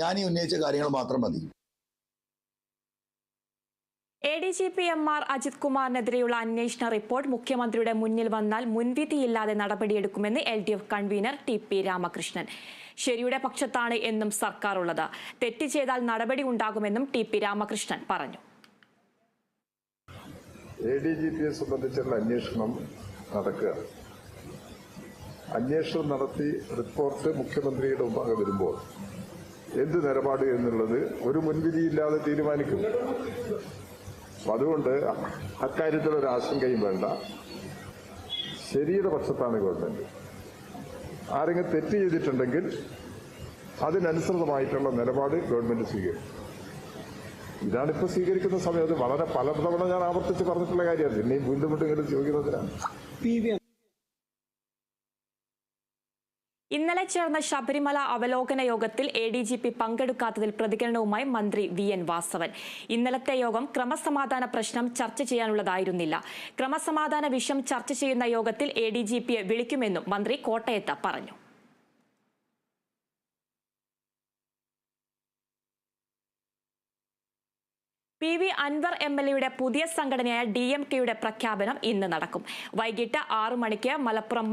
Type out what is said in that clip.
ഞാൻ ഈ ഉന്നയിച്ച കാര്യങ്ങൾ മാത്രം മതി. A D G P M R Ajith കുമാറിനെതിരെയുള്ള അന്വേഷണ റിപ്പോർട്ട് മുഖ്യമന്ത്രിയുടെ മുന്നിൽ വന്നാൽ മുൻവിധിയില്ലാതെ നടപടിയെടുക്കുമെന്ന് L D F convener T P Ramakrishnan. ശരിയുടെ പക്ഷത്താണ് എന്നും സർക്കാർ ഉള്ളത് തെറ്റ് ചെയ്താൽ നടപടി ഉണ്ടാകുമെന്നും ടി പി രാമകൃഷ്ണൻ പറഞ്ഞു. എ ഡി ജി പിയെ സംബന്ധിച്ചുള്ള അന്വേഷണം നടക്കുക. അന്വേഷണം നടത്തി റിപ്പോർട്ട് മുഖ്യമന്ത്രിയുടെ മുമ്പാകെ വരുമ്പോൾ എന്ത് നിലപാട് എന്നുള്ളത് ഒരു മുൻവിധിയില്ലാതെ തീരുമാനിക്കും. അപ്പം അതുകൊണ്ട് അക്കാര്യത്തിൽ ഒരു ആശങ്കയും വേണ്ട. ശരിയുടെ പക്ഷത്താണ് ഗവൺമെന്റ്. ആരെങ്കിലും തെറ്റ് ചെയ്തിട്ടുണ്ടെങ്കിൽ അതിനനുസൃതമായിട്ടുള്ള നിലപാട് ഗവൺമെന്റ് സ്വീകരിക്കും. ഇതാണിപ്പോ സ്വീകരിക്കുന്ന സമയം. അത് വളരെ പല തവണ ഞാൻ ആവർത്തിച്ച് പറഞ്ഞിട്ടുള്ള കാര്യമാണ്. പിന്നെയും വീണ്ടും വീണ്ടും ഇങ്ങനെ ചോദിക്കുന്നതിനാണ്. ഇന്നലെ ചേർന്ന ശബരിമല അവലോകന യോഗത്തിൽ എ ഡി ജി പി പങ്കെടുക്കാത്തതിൽ പ്രതികരണവുമായി മന്ത്രി വി എൻ വാസവൻ. ഇന്നലത്തെ യോഗം ക്രമസമാധാന പ്രശ്നം ചർച്ച ചെയ്യാനുള്ളതായിരുന്നില്ല. ക്രമസമാധാന വിഷയം ചർച്ച ചെയ്യുന്ന യോഗത്തിൽ എ ഡി ജി പിയെ വിളിക്കുമെന്നും മന്ത്രി കോട്ടയത്ത് പറഞ്ഞു. P V Anvar M L എയുടെ പുതിയ സംഘടനയായ ഡി എം കെയുടെ പ്രഖ്യാപനം ഇന്ന് നടക്കും. വൈകിട്ട് ആറു മണിക്ക് മലപ്പുറം